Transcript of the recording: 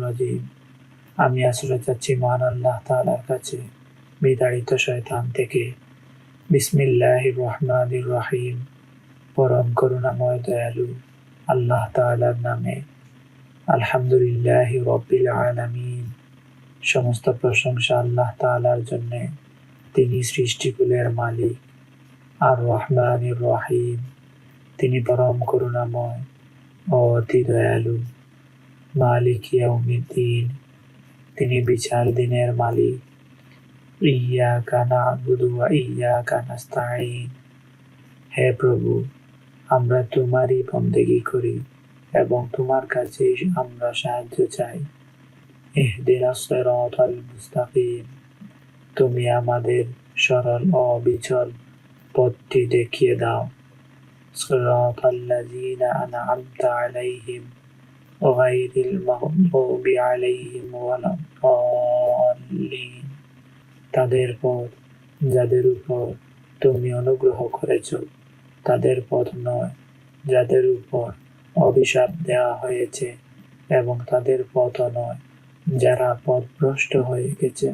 রাজিম। আমি আশ্রয় চাচ্ছি মহান আল্লাহ তাআলার কাছে বিতাড়িত শয়তান থেকে। বিসমিল্লাহির রহমানির রহিম। পরম করুণাময় দয়ালু আল্লাহ তাআলার নামে। আলহামদুলিল্লাহি রব্বিল আলামিন। সমস্ত প্রশংসা আল্লাহ তাআলার জন্য। তিনি সৃষ্টিকুলের মালিক। আর রহমানির রহিম। তিনি পরম করুণাময়। অতি দয়ালু, মালিক ইয়াউমিদ্দিন। তিনি বিচার দিনের মালিক। ইয়াকা না'বুদু ওয়া ইয়াকা নাস্তাঈন। হে প্রভু, আমরা তোমারই বন্দেগী করি এবং তোমার কাছেই আমরা সাহায্য চাই। মুস্তাকিম। তুমি আমাদের সরল অবিচল পথটি দেখিয়ে দাও। সিরাতাল্লাযীনা আন'আমতা আলাইহিম গায়রিল মাগদুবি আলাইহিম ওয়ালাদ-দাল্লিন তাদের পথ যাদের উপর তুমি অনুগ্রহ করেছ, তাদের পথ নয়, যাদের উপর অভিশাপ দেওয়া হয়েছে, এবং তাদের পথও নয়, যারা পথভ্রষ্ট হয়ে গেছে।